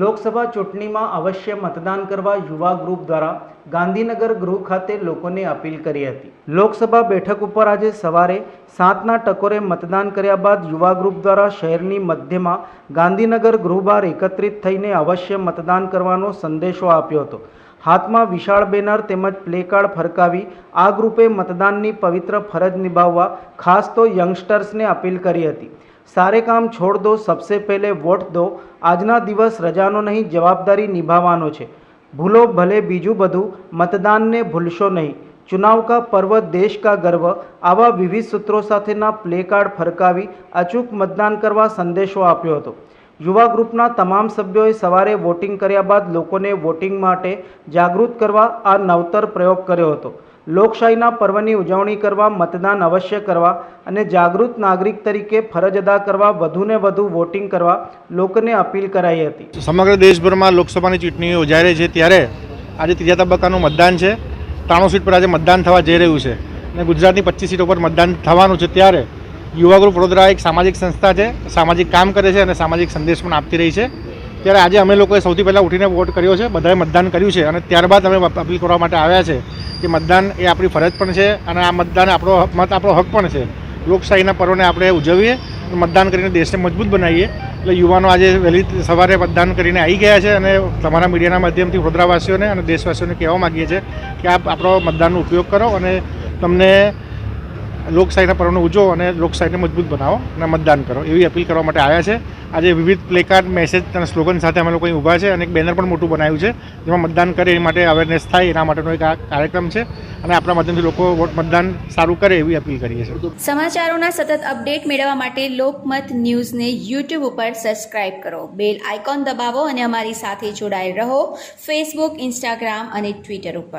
લોકસભા ચૂંટણીમાં અવશ્ય મતદાન કરવા યુવા ગ્રુપ દ્વારા ગાંધીનગર ગૃહ ખાતે લોકોને અપીલ કરી હતી. લોકસભા બેઠક ઉપર આજે સવારે સાતના ટકોરે મતદાન કર્યા બાદ યુવા ગ્રુપ દ્વારા શહેરની મધ્યમાં ગાંધીનગર ગૃહ બહાર એકત્રિત થઈને અવશ્ય મતદાન કરવાનો સંદેશો આપ્યો હતો. હાથમાં વિશાળ બેનર તેમજ પ્લેકાર્ડ ફરકાવી આ ગ્રુપે મતદાનની પવિત્ર ફરજ નિભાવવા ખાસ તો યંગસ્ટર્સને અપીલ કરી હતી. સારે કામ છોડ દો, સબસે પહેલે વોટ દો. આજના દિવસ રજાનો નહીં, જવાબદારી નિભાવવાનો છે. ભૂલો ભલે બીજું બધું, મતદાનને ભૂલશો નહીં. ચુનાવ કા પર્વ, દેશ કા ગર્વ, આવા વિવિધ સૂત્રો સાથેના પ્લેકાર્ડ ફરકાવી અચૂક મતદાન કરવા સંદેશો આપ્યો હતો. યુવા ગ્રુપના તમામ સભ્યોએ સવારે વોટિંગ કર્યા બાદ લોકોને વોટિંગ માટે જાગૃત કરવા આ નવતર પ્રયોગ કર્યો હતો. લોકશાહીના પર્વની ઉજવણી કરવા, મતદાન અવશ્ય કરવા અને જાગૃત નાગરિક તરીકે ફરજ અદા કરવા, વધુને વધુ વોટિંગ કરવા લોકોને અપીલ કરાઈ હતી. સમગ્ર દેશભરમાં લોકસભાની ચૂંટણી યોજાઈ રહી છે ત્યારે આજે ત્રીજા તબક્કાનું મતદાન છે. ત્રાણું સીટ પર આજે મતદાન થવા જઈ રહ્યું છે અને ગુજરાતની પચીસ સીટો પર મતદાન થવાનું છે ત્યારે યુવા ગ્રુપ વડોદરા એક સામાજિક સંસ્થા છે, સામાજિક કામ કરે છે અને સામાજિક સંદેશ પણ આપતી રહી છે. ત્યારે આજે અમે લોકોએ સૌથી પહેલાં ઉઠીને વોટ કર્યો છે, બધાએ મતદાન કર્યું છે અને ત્યારબાદ અમે અપીલ કરવા માટે આવ્યા છે કે મતદાન એ આપણી ફરજ પણ છે અને આ મતદાન આપણો મત આપણો હક પણ છે. લોકશાહીના પર્વને આપણે ઉજવીએ, મતદાન કરીને દેશને મજબૂત બનાવીએ. એટલે યુવાનો આજે વહેલી સવારે મતદાન કરીને આવી ગયા છે અને તમારા મીડિયાના માધ્યમથી વડોદરાવાસીઓને અને દેશવાસીઓને કહેવા માગીએ છીએ કે આપ આપણો મતદાનનો ઉપયોગ કરો અને તમને લોકશાહીના પર્વને ઉજવો અને લોકશાહીને મજબૂત બનાવો અને મતદાન કરો એવી અપીલ કરવા માટે આવ્યા છે. આજે વિવિધ પ્લેકાર્ડ, મેસેજ અને સ્લોગન સાથે અમે લોકો અહીં ઊભા છે અને એક બેનર પણ મોટું બનાવ્યું છે, જેમાં મતદાન કરે એ માટે અવેરનેસ થાય, એના માટેનો એક આ કાર્યક્રમ છે અને આપણા માધ્યમથી લોકો વોટ મતદાન સારું કરે એવી અપીલ કરીએ છીએ. સમાચારોના સતત અપડેટ મેળવવા માટે લોકમત ન્યૂઝને યુટ્યુબ ઉપર સબસ્ક્રાઇબ કરો. બેલ આઇકોન દબાવો અને અમારી સાથે જોડાયેલ રહો. ફેસબુક ઇન્સ્ટાગ્રામ અને ટ્વિટર ઉપર.